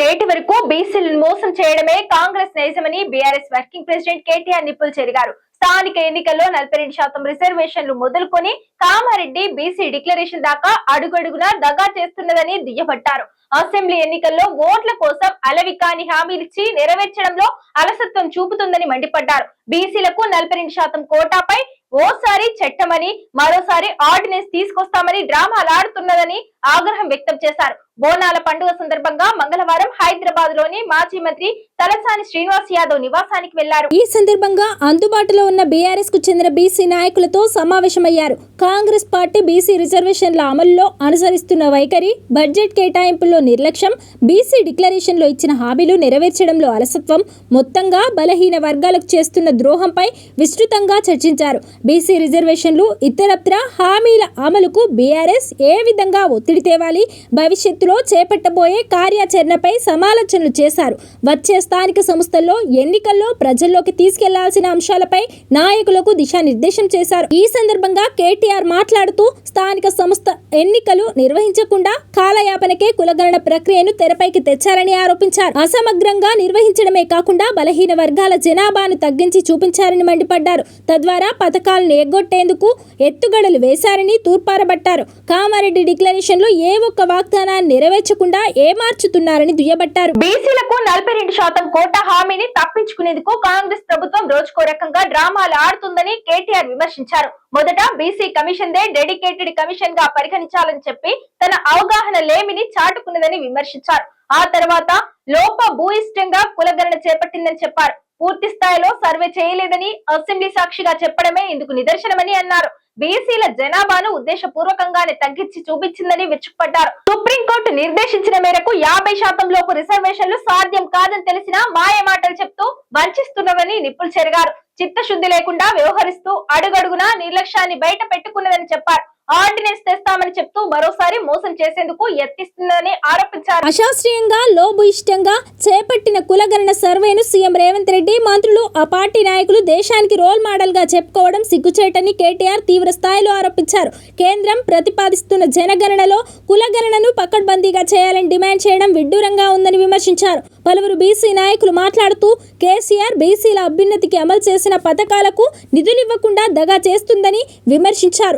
నేటి వరకు బీసీలను మోసం చేయడమే కాంగ్రెస్ నైజమని బీఆర్ఎస్ వర్కింగ్ ప్రెసిడెంట్ కేటీఆర్ నిప్పులు చెరిగారు. స్థానిక ఎన్నికల్లో నలభై రెండు శాతం రిజర్వేషన్లు మొదలుకొని కామారెడ్డి బీసీ డిక్లరేషన్ దాకా అడుగడుగునా దగా చేస్తున్నదని దుయ్యబట్టారు. అసెంబ్లీ ఎన్నికల్లో ఓట్ల కోసం అలవి కాని హామీలిచ్చి నెరవేర్చడంలో అలసత్వం చూపుతుందని మండిపడ్డారు. బీసీలకు నలభై రెండు శాతం కోటాపై ఓసారి చట్టమని మరోసారి ఆర్డినెన్స్ తీసుకొస్తామని డ్రామాలాడుతున్నదని ఆగ్రహం వ్యక్తం చేశారు. బోనాల పండుగ సందర్భంగా మంగళవారం హైదరాబాద్లోని మాజీ మంత్రి తలసాని శ్రీనివాస్ యాదవ్ నివాసానికి వెళ్ళారు. ఈ సందర్భంగా అందుబాటులో ఉన్న బీఆర్ఎస్కు చెందిన బీసీ నాయకులతో సమావేశమయ్యారు. కాంగ్రెస్ పార్టీ బీసీ రిజర్వేషన్ల అమలులో అనుసరిస్తున్న వైఖరి బడ్జెట్ కేటాయింపుల్లో నిర్లక్ష్యం బీసీ డిక్లరేషన్లో ఇచ్చిన హామీలు నెరవేర్చడంలో అలసత్వం మొత్తంగా బలహీన వర్గాలకు చేస్తున్న ద్రోహంపై విస్తృతంగా చర్చించారు. బీసీ రిజర్వేషన్లు ఇతరత్ర హామీల అమలుకు బీఆర్ఎస్ ఏ విధంగా ఒత్తిడి తేవాలి. భవిష్యత్తులో చేపట్టబోయే కార్యాచరణపై సమాలోచనలు చేశారు. వచ్చే స్థానిక సంస్థల్లో ఎన్నికల్లో ప్రజల్లోకి తీసుకెళ్ళాల్సిన అంశాలపై నాయకులకు దిశానిర్దేశం చేశారు. ఈ సందర్భంగా కేటీఆర్ మాట్లాడుతూ స్థానిక సంస్థ ఎన్నికలు నిర్వహించకుండా కాలయాపనకే కులగణన ప్రక్రియను తెరపైకి తెచ్చారని ఆరోపించారు. అసమగ్రంగా నిర్వహించడమే కాకుండా బలహీన వర్గాల జనాభాను తగ్గించి చూపించారని మండిపడ్డారు. తద్వారా పథకాలను ఎగ్గొట్టేందుకు ఎత్తుగడలు వేశారని తూర్పారబట్టారు. కామారెడ్డి విషయంలో ఏ ఒక్క వాగ్దానాన్ని నెరవేర్చకుండా ఏమార్చుతున్నారని దుయ్యబట్టారు. బీసీలకు నలభై రెండు శాతం కోట హామీని తప్పించుకునేందుకు కాంగ్రెస్ ప్రభుత్వం రోజుకో రకంగా డ్రామాలు ఆడుతుందని కేటీఆర్ విమర్శించారు. మొదట బీసీ కమిషన్ దే డెడికేటెడ్ కమిషన్గా పరిగణించాలని చెప్పి తన అవగాహన లేమిని చాటుకున్నదని విమర్శించారు. ఆ తర్వాత లోప భూయిష్టంగా కులగణన చేపట్టిందని చెప్పారు. పూర్తి స్థాయిలో సర్వే చేయలేదని అసెంబ్లీ సాక్షిగా చెప్పడమే ఇందుకు నిదర్శనమని అన్నారు. బీసీల జనాభాను ఉద్దేశపూర్వకంగానే తగ్గించి చూపించిందని విరుచుకుపడ్డారు. సుప్రీంకోర్టు నిర్దేశించిన మేరకు యాభై శాతం లోపు రిజర్వేషన్లు సాధ్యం కాదని తెలిసినా మాయ మాటలు చెప్తూ వంచిస్తున్నవని నిప్పులు చెరిగారు. చిత్తశుద్ధి లేకుండా వ్యవహరిస్తూ అడుగడుగునా నిర్లక్ష్యాన్ని బయట పెట్టుకున్నదని చెప్పారు. ఆర్డినెన్స్ తెస్తామని చెప్తూ మరోసారి మోసం చేసేందుకు యత్నిస్తుందని ఆరోపించారు. అశాస్త్రీయంగా లోభయిష్టంగా చేపట్టిన కులగణన సర్వేను సీఎం రేవంత్ రెడ్డి మంత్రులు ఆ పార్టీ నాయకులు దేశానికి రోల్ మోడల్గా చెప్పుకోవడం సిగ్గుచేటని కేటీఆర్ తీవ్ర స్థాయిలో ఆరోపించారు. కేంద్రం ప్రతిపాదిస్తున్న జనగణనలో కులగణనను పకడ్బందీగా చేయాలని డిమాండ్ చేయడం విడ్డూరంగా ఉందని విమర్శించారు. పలువురు బీసీ నాయకులు మాట్లాడుతూ కేసీఆర్ బీసీల అభ్యున్నతికి అమలు చేసిన పథకాలకు నిధులివ్వకుండా దగా చేస్తుందని విమర్శించారు.